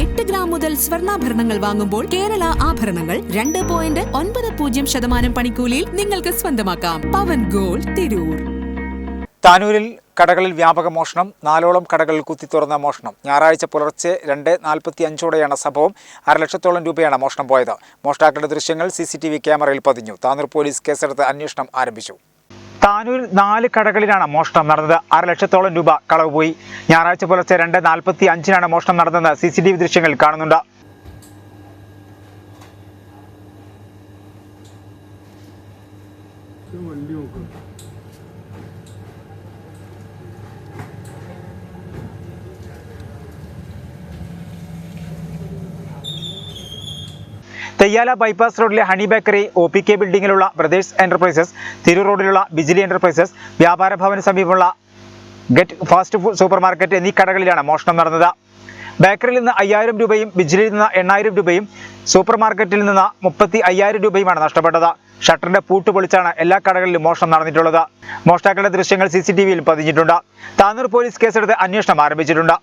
എട്ട് ഗ്രാം മുതൽ സ്വർണാഭരണങ്ങൾ വാങ്ങുമ്പോൾ കേരള ആഭരണങ്ങൾ രണ്ട് പോയിന്റ് ഒൻപത് പൂജ്യം ശതമാനം പണിക്കൂലിയിൽ നിങ്ങൾക്ക് സ്വന്തമാക്കാം. പവൻ ഗോൾ തിരൂർ. താനൂരിൽ കടകളിൽ വ്യാപക മോഷണം നാലോളം കടകളിൽ കുത്തിത്തുറന്ന മോഷണം. ഞായറാഴ്ച പുലർച്ചെ രണ്ട് നാൽപ്പത്തി അഞ്ചോടെയാണ് സംഭവം അരലക്ഷത്തോളം രൂപയാണ് മോഷണം പോയത്. മോഷ്ടാക്കളുടെ ദൃശ്യങ്ങൾ സി ക്യാമറയിൽ പതിഞ്ഞു. താനൂർ പോലീസ് കേസെടുത്ത് അന്വേഷണം ആരംഭിച്ചു. താനൂരിൽ നാല് കടകളിലാണ് മോഷണം നടന്നത്. അരലക്ഷത്തോളം രൂപ കളവ് പോയി. ഞായറാഴ്ച പുലർച്ചെ രണ്ട് നാൽപ്പത്തി അഞ്ചിനാണ് മോഷണം നടന്നതെന്ന് സി സി ടി വി ദൃശ്യങ്ങളിൽ കാണുന്നുണ്ട്. തെയ്യാല ബൈപ്പാസ് റോഡിലെ honey bakery O P K ബിൽഡിങ്ങിലുള്ള brothers enterprises തിരു റോഡിലുള്ള ബിജിലി എന്റർപ്രൈസസ് വ്യാപാര ഭവന് സമീപമുള്ള get fast food supermarket എന്നീ കടകളിലാണ് മോഷണം നടന്നത്. ബേക്കറിയിൽ നിന്ന് അയ്യായിരം രൂപയും ബിജിലിയിൽ നിന്ന് എണ്ണായിരം രൂപയും സൂപ്പർ മാർക്കറ്റിൽ നിന്ന് മുപ്പത്തി അയ്യായിരം രൂപയുമാണ് നഷ്ടപ്പെട്ടത്. ഷട്ടറിന്റെ പൂട്ട് പൊളിച്ചാണ് എല്ലാ കടകളിലും മോഷണം നടന്നിട്ടുള്ളത്. മോഷ്ടാക്കളുടെ ദൃശ്യങ്ങൾ സി സി ടി വിയിൽ പതിഞ്ഞിട്ടുണ്ട്. താനൂർ പോലീസ് കേസെടുത്ത് അന്വേഷണം ആരംഭിച്ചിട്ടുണ്ട്.